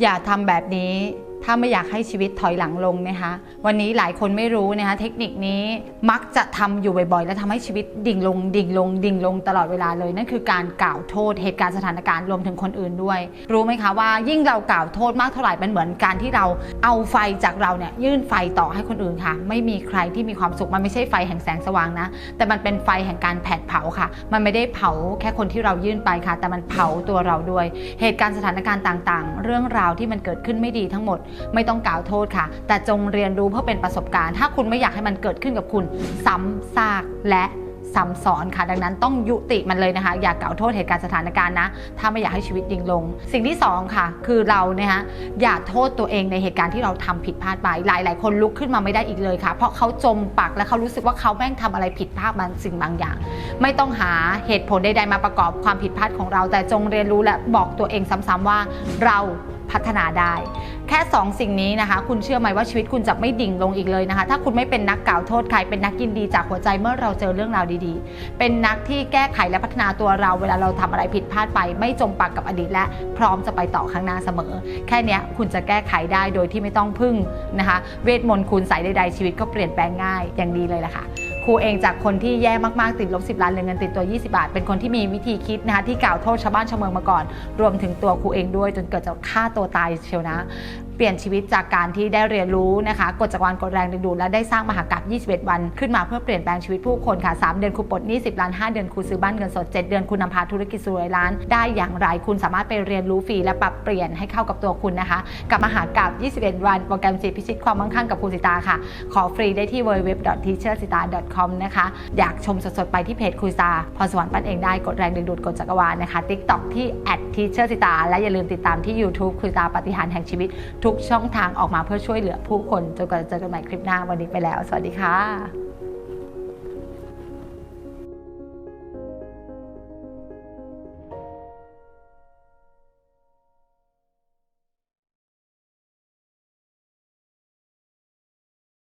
อย่าทำแบบนี้ ถ้าไม่อยากให้ชีวิตถอยหลังลงนะคะวันนี้หลายคนไม่รู้นะคะเทคนิคนี้มักจะทำอยู่บ่อยๆ และทำให้ชีวิตดิ่งลง ดิ่งลง ดิ่งลงตลอดเวลาเลย นั่นคือการกล่าวโทษเหตุการณ์สถานการณ์รวมถึงคนอื่นด้วย รู้ไหมคะว่ายิ่งเรากล่าวโทษมากเท่าไหร่มันเหมือนการที่เราเอาไฟจากเราเนี่ยยื่นไฟต่อให้คนอื่นค่ะ ไม่มีใครที่มีความสุขมันไม่ใช่ไฟแห่งแสงสว่างนะ แต่มันเป็นไฟแห่งการแผดเผาค่ะ มันไม่ได้เผาแค่คนที่เรายื่นไปค่ะ แต่มันเผาตัวเราด้วย เหตุการณ์สถานการณ์ต่างๆ เรื่องราวที่มันเกิดขึ้นไม่ดีทั้งหมดไม่ต้องกล่าวโทษค่ะ แต่จงเรียนรู้เพื่อเป็นประสบการณ์ ถ้าคุณไม่อยากให้มันเกิดขึ้นกับคุณ ซ้ำซากและซ้ำซ้อนค่ะ ดังนั้นต้องยุติมันเลยนะคะ อย่ากล่าวโทษเหตุการณ์สถานการณ์นะ ถ้าไม่อยากให้ชีวิตดิ่งลง สิ่งที่สองค่ะ คือเราเนี่ยฮะอย่าโทษตัวเองในเหตุการณ์ที่เราทำผิดพลาดไป หลายๆคนลุกขึ้นมาไม่ได้อีกเลยค่ะ เพราะเขาจมปักและเขารู้สึกว่าเขาแม่งทำอะไรผิดพลาดบางสิ่งบางอย่าง ไม่ต้องหาเหตุผลใดๆมาประกอบความผิดพลาดของเรา แต่จงเรียนรู้และบอกตัวเองซ้ำๆว่าเรา พัฒนาได้ แค่ 2 สิ่งนี้นะคะ คุณเชื่อไหมว่าชีวิตคุณจะไม่ดิ่งลงอีกเลยนะคะ ถ้าคุณไม่เป็นนักกล่าวโทษใครเป็นนักยินดีจากหัวใจเมื่อเราเจอเรื่องราวดีๆ เป็นนักที่แก้ไขและพัฒนาตัวเรา เวลาเราทำอะไรผิดพลาดไป ไม่จมปักกับอดีตและพร้อมจะไปต่อข้างหน้าเสมอ แค่นี้คุณจะแก้ไขได้โดยที่ไม่ต้องพึ่งนะคะ เวทมนต์คุณใส่ใดๆชีวิตก็เปลี่ยนแปลงง่ายอย่างดีเลยแหละค่ะ ครูเองจากคนที่แย่มากๆติดลบ10ล้านเหลือเงินติดตัว 20 บาท เป็นคนที่มีวิธีคิดนะคะที่กล่าวโทษชาวบ้านชาวเมืองมาก่อน รวมถึงตัวครูเองด้วยจนเกิดจะฆ่าตัวตายเชียวนะ ปลี่ยนชีวิตจากการที่ได้เรียนรู้นะคะกฎจักรวาลกฎแรงดึงดูดและได้สร้างมหากาพย์21 วัน ขึ้นมาเพื่อเปลี่ยนแปลงชีวิตผู้คนค่ะ 3 เดือนครูปลดหนี้10 ล้าน 5 เดือนครูซื้อบ้านเงินสด 7 เดือนคุณนำพาธุรกิจสู่ร้อยล้าน ได้อย่างไรคุณสามารถไปเรียนรู้ฟรีและปรับเปลี่ยนให้เข้ากับตัวคุณนะคะ กับมหากาพย์21 วัน โปรแกรมจิตพิชิตความมั่งคั่งกับครูสิตาค่ะ ขอฟรีได้ที่ www.teachersita.com นะคะอยากชมสดๆไปที่เพจครูสิตาพรสวรรค์ปั้นเองได้กดแรงดึงดูดกดจักรวาลนะคะ TikTok ที่ @teachersita และอย่าลืมติดตามที่ YouTube ครูสิตาปฏิหารแห่งชีวิตทุกช่องทางออกมาเพื่อช่วยเหลือผู้คนจนกว่าจะเจอกันใหม่คลิปหน้าวันนี้ไปแล้ว สวัสดีค่ะ